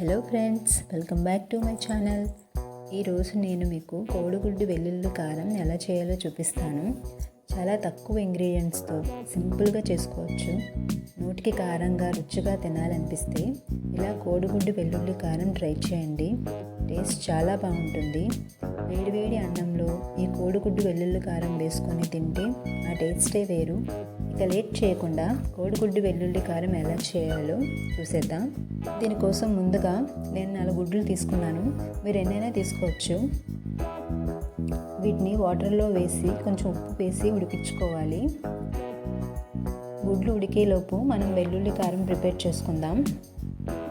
Hello friends welcome back to my channel ఈరోజు నేను మీకు కోడిగుడ్డు వెల్లుల్లి కారం ఎలా చేయాలో చూపిస్తాను. చాలా తక్కువ ఇంగ్రీడియంట్స్తో సింపుల్గా చేసుకోవచ్చు. నోటికి కారంగా రుచిగా తినాలనిపిస్తే ఇలా కోడిగుడ్డు వెల్లుల్లి కారం ట్రై చేయండి. టేస్ట్ చాలా బాగుంటుంది. వేడివేడి అన్నంలో ఈ కోడిగుడ్డు వెల్లుల్లి కారం వేసుకొని తింటే ఆ టేస్టే వేరు. ఇక లేట్ చేయకుండా కోడిగుడ్డు వెల్లుల్లి కారం ఎలా చేయాలో చూసేద్దాం. దీనికోసం ముందుగా నేను నాలుగు గుడ్లు తీసుకున్నాను. మీరు ఎన్నైనా తీసుకోవచ్చు. వీటిని వాటర్లో వేసి కొంచెం ఉప్పు వేసి ఉడికించుకోవాలి. గుడ్లు ఉడికేలోపు మనం వెల్లుల్లి కారం ప్రిపేర్ చేసుకుందాం.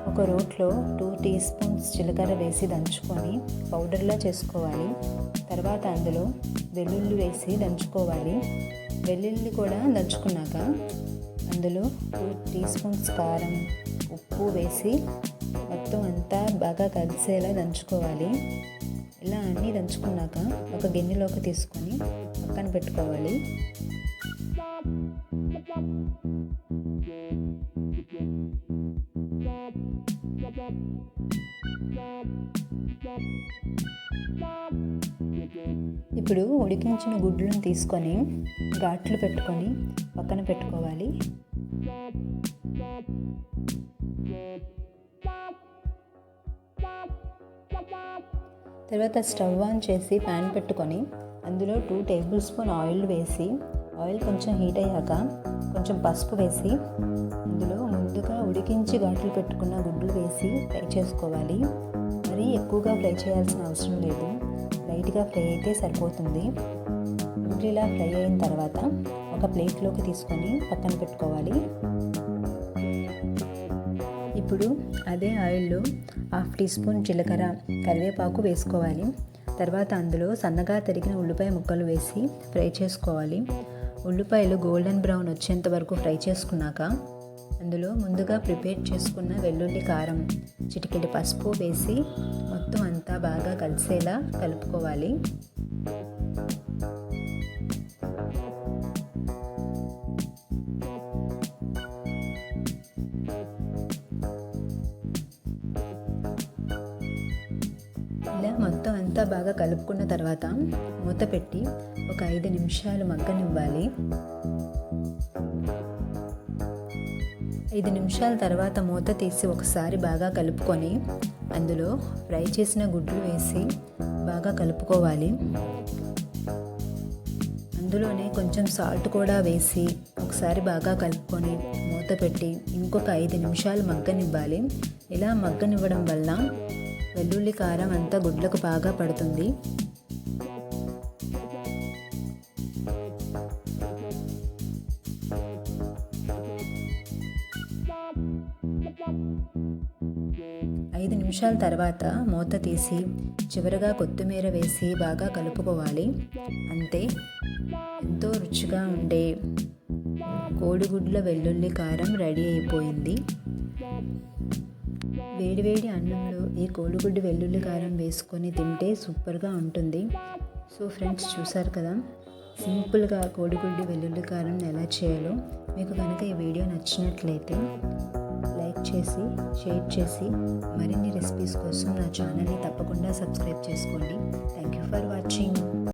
ఒక రోట్లో టూ టీ స్పూన్స్ జీలకర్ర వేసి దంచుకొని పౌడర్లా చేసుకోవాలి. తర్వాత అందులో వెల్లుల్లి వేసి దంచుకోవాలి. వెల్లుల్లి కూడా దంచుకున్నాక అందులో టూ టీ స్పూన్స్ కారం ఉప్పు వేసి మొత్తం అంతా బాగా కలిసేలా దంచుకోవాలి. ఇలా అన్నీ దంచుకున్నాక ఒక గిన్నెలోకి తీసుకొని పక్కన పెట్టుకోవాలి. ఇప్పుడు ఉడికించిన గుడ్లను తీసుకొని ఘాట్లు పెట్టుకొని పక్కన పెట్టుకోవాలి. తర్వాత స్టవ్ ఆన్ చేసి ప్యాన్ పెట్టుకొని అందులో టూ టేబుల్ స్పూన్ ఆయిల్ వేసి ఆయిల్ కొంచెం హీట్ అయ్యాక కొంచెం పసుపు వేసి అందులో ముందుగా ఉడికించి ఘాట్లు పెట్టుకున్న గుడ్లు వేసి ఫ్రై చేసుకోవాలి. మరీ ఎక్కువగా ఫ్రై చేయాల్సిన అవసరం లేదు. లైట్గా ఫ్రై అయితే సరిపోతుంది. గుడ్లు ఇలా ఫ్రై అయిన తర్వాత ఒక ప్లేట్లోకి తీసుకొని పక్కన పెట్టుకోవాలి. ఇప్పుడు అదే ఆయిల్లో హాఫ్ టీ స్పూన్ జీలకర్ర కరివేపాకు వేసుకోవాలి. తర్వాత అందులో సన్నగా తరిగిన ఉల్లిపాయ ముక్కలు వేసి ఫ్రై చేసుకోవాలి. ఉల్లిపాయలు గోల్డెన్ బ్రౌన్ వచ్చేంత వరకు ఫ్రై చేసుకున్నాక అందులో ముందుగా ప్రిపేర్ చేసుకున్న వెల్లుల్లి కారం చిటికెడి పసుపు వేసి మొత్తం అంతా బాగా కలిసేలా కలుపుకోవాలి. ఇలా మొత్తం అంతా బాగా కలుపుకున్న తర్వాత మూత పెట్టి ఒక ఐదు నిమిషాలు మగ్గనివ్వాలి. ఐదు నిమిషాల తర్వాత మూత తీసి ఒకసారి బాగా కలుపుకొని అందులో ఫ్రై చేసిన గుడ్లు వేసి బాగా కలుపుకోవాలి. అందులోనే కొంచెం సాల్ట్ కూడా వేసి ఒకసారి బాగా కలుపుకొని మూత పెట్టి ఇంకొక ఐదు నిమిషాలు మగ్గనివ్వాలి. ఇలా మగ్గనివ్వడం వల్ల వెల్లుల్లి కారం అంతా గుడ్లకు బాగా పడుతుంది. ఐదు నిమిషాల తర్వాత మూత తీసి చివరగా కొత్తిమీర వేసి బాగా కలుపుకోవాలి. అంతే. ఎంతో రుచిగా ఉండే కోడిగుడ్ల వెల్లుల్లి కారం రెడీ అయిపోయింది. వేడివేడి అన్నంలో ఈ కోడిగుడ్డు వెల్లుల్లి కారం వేసుకొని తింటే సూపర్గా ఉంటుంది. సో ఫ్రెండ్స్ చూసారు కదా? సింపుల్గా కోడిగుడ్డు వెల్లుల్లి కారం ఎలా చేయాలో. మీకు కనుక ఈ వీడియో నచ్చినట్లయితే లైక్ చేసి షేర్ చేసి మరిన్ని రెసిపీస్ కోసం నా ఛానల్ని తప్పకుండా సబ్స్క్రైబ్ చేసుకోండి. Thank you for watching